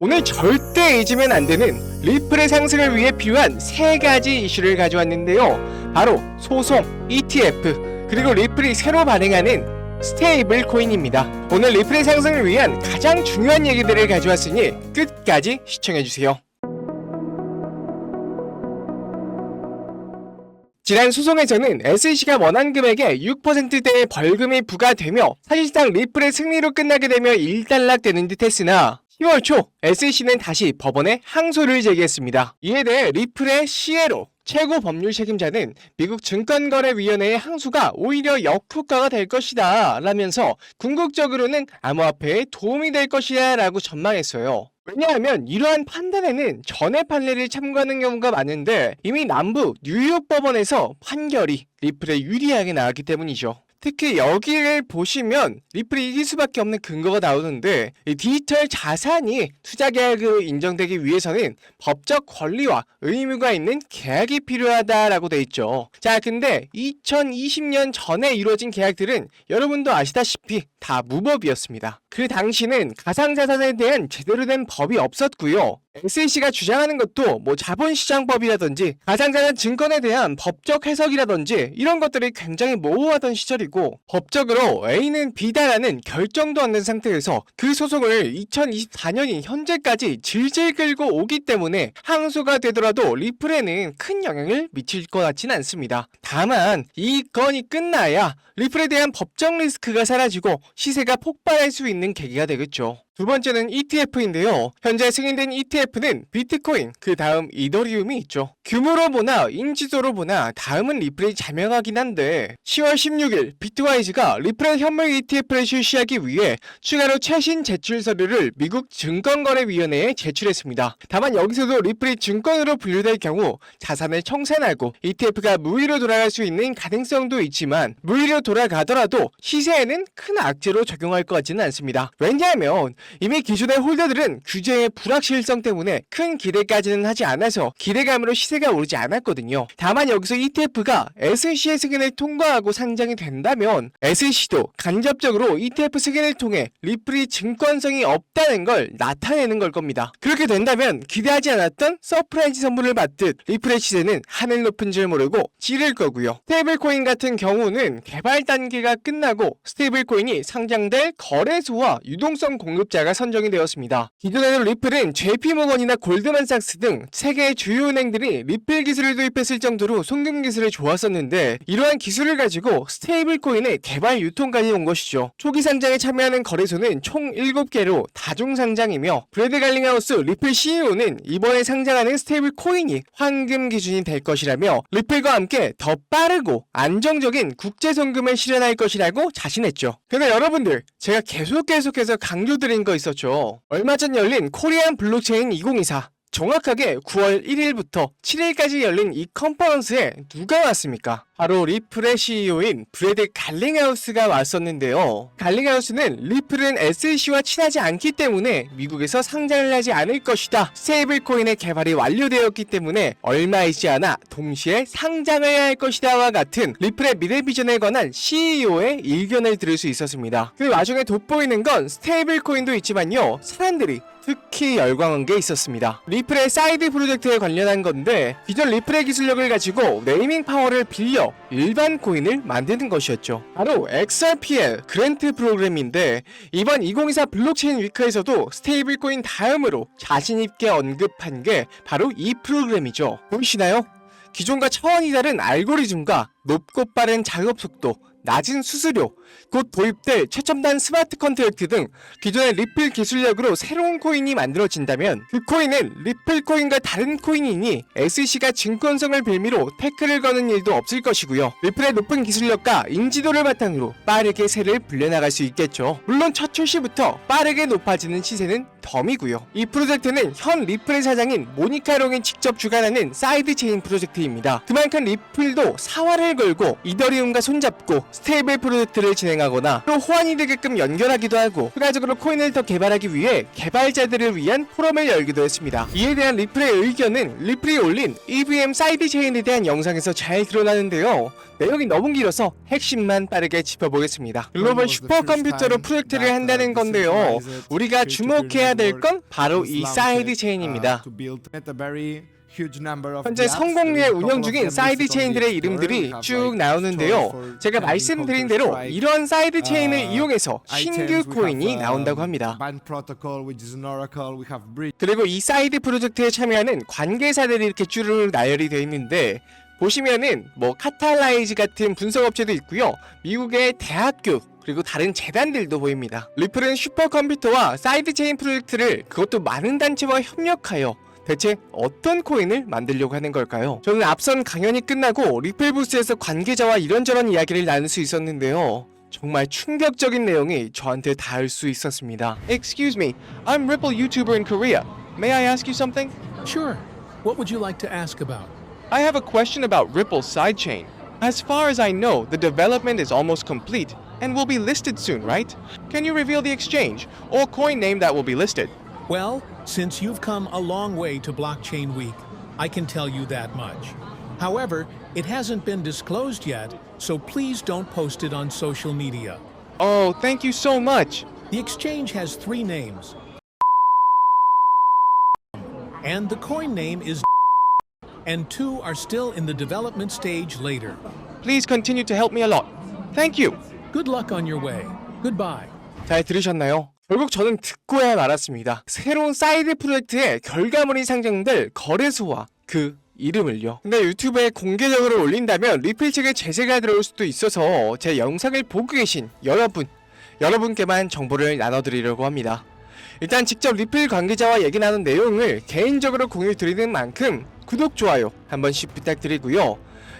오늘 절대 잊으면 안 되는 리플의 상승을 위해 필요한 세 가지 이슈를 가져왔는데요. 바로 소송, ETF, 그리고 리플이 새로 발행하는 스테이블 코인입니다. 오늘 리플의 상승을 위한 가장 중요한 얘기들을 가져왔으니 끝까지 시청해주세요. 지난 소송에서는 SEC가 원한 금액의 6%대의 벌금이 부과되며 사실상 리플의 승리로 끝나게 되며 일단락되는 듯 했으나 10월 초 SEC는 다시 법원에 항소를 제기했습니다. 이에 대해 리플의 시에로 최고 법률 책임자는 미국 증권거래위원회의 항소가 오히려 역효과가 될 것이다 라면서 궁극적으로는 암호화폐에 도움이 될 것이다 라고 전망했어요. 왜냐하면 이러한 판단에는 전해 판례를 참고하는 경우가 많은데 이미 남부 뉴욕 법원에서 판결이 리플에 유리하게 나왔기 때문이죠. 특히 여기를 보시면 리플이 이길 수밖에 없는 근거가 나오는데 이 디지털 자산이 투자 계약으로 인정되기 위해서는 법적 권리와 의무가 있는 계약이 필요하다라고 돼 있죠. 자, 근데 2020년 전에 이루어진 계약들은 여러분도 아시다시피 다 무법이었습니다. 그 당시는 가상자산에 대한 제대로 된 법이 없었고요. SEC가 주장하는 것도 뭐 자본시장법이라든지 가상자산 증권에 대한 법적 해석이라든지 이런 것들이 굉장히 모호하던 시절이고 법적으로 A는 B다라는 결정도 안 된 상태에서 그 소송을 2024년인 현재까지 질질 끌고 오기 때문에 항소가 되더라도 리플에는 큰 영향을 미칠 것 같진 않습니다. 다만 이 건이 끝나야 리플에 대한 법적 리스크가 사라지고 시세가 폭발할 수 있는 계기가 되겠죠. 두 번째는 ETF인데요. 현재 승인된 ETF는 비트코인, 그 다음 이더리움이 있죠. 규모로 보나 인지도로 보나 다음은 리플이 자명하긴 한데 10월 16일 비트와이즈가 리플의 현물 ETF를 출시하기 위해 추가로 최신 제출 서류를 미국 증권거래위원회에 제출했습니다. 다만 여기서도 리플이 증권으로 분류될 경우 자산을 청산하고 ETF가 무위로 돌아갈 수 있는 가능성도 있지만 무위로 돌아가더라도 시세에는 큰 악재로 적용할 것 같지는 않습니다. 왜냐하면 이미 기존의 홀더들은 규제의 불확실성 때문에 큰 기대까지는 하지 않아서 기대감으로 시세가 오르지 않았거든요. 다만 여기서 ETF가 SEC의 승인을 통과하고 상장이 된다면 SEC도 간접적으로 ETF 승인을 통해 리플이 증권성이 없다는 걸 나타내는 걸 겁니다. 그렇게 된다면 기대하지 않았던 서프라이즈 선물을 받듯 리플의 시세는 하늘 높은 줄 모르고 지를 거고요. 스테이블코인 같은 경우는 개발 단계가 끝나고 스테이블코인이 상장될 거래소와 유동성 공급자 가 선정이 되었습니다. 기존에는 리플은 JP모건이나 골드만삭스 등 세계의 주요 은행들이 리플 기술을 도입했을 정도로 송금 기술이 좋았었는데 이러한 기술을 가지고 스테이블 코인의 개발 유통까지 온 것이죠. 초기 상장에 참여하는 거래소는 총 7개로 다중 상장이며 브래드 갈링하우스 리플 CEO는 이번에 상장하는 스테이블 코인이 황금 기준이 될 것이라며 리플과 함께 더 빠르고 안정적인 국제 송금을 실현할 것이라고 자신했죠. 근데 여러분들 제가 계속 계속해서 강조드린 거 있었죠. 얼마 전 열린 코리안 블록체인 2024 정확하게 9월 1일부터 7일까지 열린 이 컨퍼런스에 누가 왔습니까? 바로 리플의 CEO인 브래드 갈링하우스가 왔었는데요. 갈링하우스는 리플은 SEC와 친하지 않기 때문에 미국에서 상장을 하지 않을 것이다. 스테이블 코인의 개발이 완료되었기 때문에 얼마 있지 않아 동시에 상장을 해야 할 것이다와 같은 리플의 미래 비전에 관한 CEO의 일견을 들을 수 있었습니다. 그 와중에 돋보이는 건 스테이블 코인도 있지만요. 사람들이 특히 열광한 게 있었습니다. 리플의 사이드 프로젝트에 관련한 건데 기존 리플의 기술력을 가지고 네이밍 파워를 빌려 일반 코인을 만드는 것이었죠. 바로 XRPL 그랜트 프로그램인데 이번 2024 블록체인 위크에서도 스테이블 코인 다음으로 자신 있게 언급한 게 바로 이 프로그램이죠. 보이시나요? 기존과 차원이 다른 알고리즘과 높고 빠른 작업 속도, 낮은 수수료, 곧 도입될 최첨단 스마트 컨트랙트 등 기존의 리플 기술력으로 새로운 코인이 만들어진다면 그 코인은 리플 코인과 다른 코인이니 SEC가 증권성을 빌미로 태클을 거는 일도 없을 것이고요. 리플의 높은 기술력과 인지도를 바탕으로 빠르게 세를 불려나갈 수 있겠죠. 물론 첫 출시부터 빠르게 높아지는 시세는 덤이고요. 이 프로젝트는 현 리플의 사장인 모니카 롱이 직접 주관하는 사이드 체인 프로젝트입니다. 그만큼 리플도 사활을 걸고 이더리움과 손잡고 스테이블 프로젝트를 진행하거나 또 호환이 되게끔 연결하기도 하고 추가적으로 코인을 더 개발하기 위해 개발자들을 위한 포럼을 열기도 했습니다. 이에 대한 리플의 의견은 리플이 올린 EVM 사이드 체인에 대한 영상에서 잘 드러나는데요. 내용이 너무 길어서 핵심만 빠르게 짚어보겠습니다. 글로벌 슈퍼컴퓨터로 프로젝트를 한다는 건데요. 우리가 주목해야 될 건 바로 이 사이드 체인입니다. 현재 성공리에 운영 중인 사이드 체인들의 이름들이 쭉 나오는데요. 제가 말씀드린 대로 이런 사이드 체인을 이용해서 신규 코인이 나온다고 합니다. 그리고 이 사이드 프로젝트에 참여하는 관계사들이 이렇게 쭈르르 나열이 되어 있는데 보시면은 뭐 카탈라이즈 같은 분석업체도 있고요. 미국의 대학교 그리고 다른 재단들도 보입니다. 리플은 슈퍼컴퓨터와 사이드체인 프로젝트를 그것도 많은 단체와 협력하여 대체 어떤 코인을 만들려고 하는 걸까요? 저는 앞선 강연이 끝나고 리플 부스에서 관계자와 이런저런 이야기를 나눌 수 있었는데요. 정말 충격적인 내용이 저한테 닿을 수 있었습니다. Excuse me, I'm Ripple YouTuber in Korea. May I ask you something? Sure. What would you like to ask about? I have a question about Ripple's sidechain. As far as I know, the development is almost complete and will be listed soon, right? Can you reveal the exchange or coin name that will be listed? Well, since you've come a long way to Blockchain Week, I can tell you that much. However, it hasn't been disclosed yet, so please don't post it on social media. Oh, thank you so much. The exchange has three names. And the coin name is and two are still in the development stage later. Please continue to help me a lot. Thank you. Good luck on your way. Goodbye. 잘 들으셨나요? 결국 저는 듣고야 말았습니다. 새로운 사이드 프로젝트의 결과물이 상정될 거래소와 그 이름을요. 근데 유튜브에 공개적으로 올린다면 리플 측에 제재가 들어올 수도 있어서 제 영상을 보고 계신 여러분, 여러분께만 정보를 나눠드리려고 합니다. 일단 직접 리플 관계자와 얘기 나눈 내용을 개인적으로 공유 드리는 만큼 구독, 좋아요 한 번씩 부탁드리고요.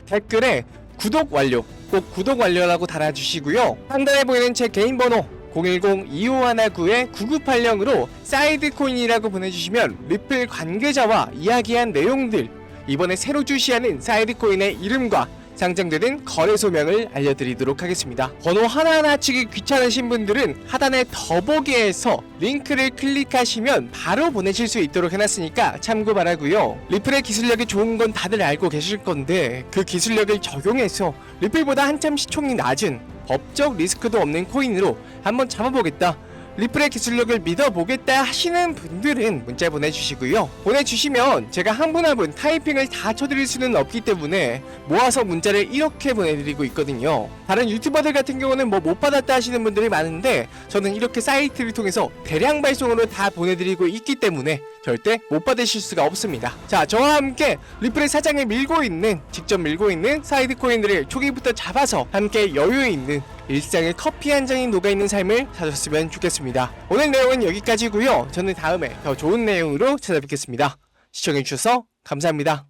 댓글에 구독 완료, 꼭 구독 완료라고 달아주시고요. 상단에 보이는 제 개인 번호 010-2519-9980으로 사이드 코인이라고 보내주시면 리플 관계자와 이야기한 내용들 이번에 새로 출시하는 사이드 코인의 이름과 상장되는 거래 소명을 알려드리도록 하겠습니다. 번호 하나하나 치기 귀찮으신 분들은 하단의 더보기에서 링크를 클릭하시면 바로 보내실 수 있도록 해놨으니까 참고 바라고요. 리플의 기술력이 좋은 건 다들 알고 계실 건데 그 기술력을 적용해서 리플보다 한참 시총이 낮은 법적 리스크도 없는 코인으로 한번 잡아보겠다. 리플의 기술력을 믿어보겠다 하시는 분들은 문자 보내주시고요. 보내주시면 제가 한 분한분 타이핑을 다 쳐드릴 수는 없기 때문에 모아서 문자를 이렇게 보내드리고 있거든요. 다른 유튜버들 같은 경우는 뭐 못 받았다 하시는 분들이 많은데 저는 이렇게 사이트를 통해서 대량 발송으로 다 보내드리고 있기 때문에 절대 못 받으실 수가 없습니다. 자, 저와 함께 리플의 사장을 밀고 있는, 직접 밀고 있는 사이드 코인들을 초기부터 잡아서 함께 여유 있는 일상의 커피 한 잔이 녹아있는 삶을 사셨으면 좋겠습니다. 오늘 내용은 여기까지고요. 저는 다음에 더 좋은 내용으로 찾아뵙겠습니다. 시청해주셔서 감사합니다.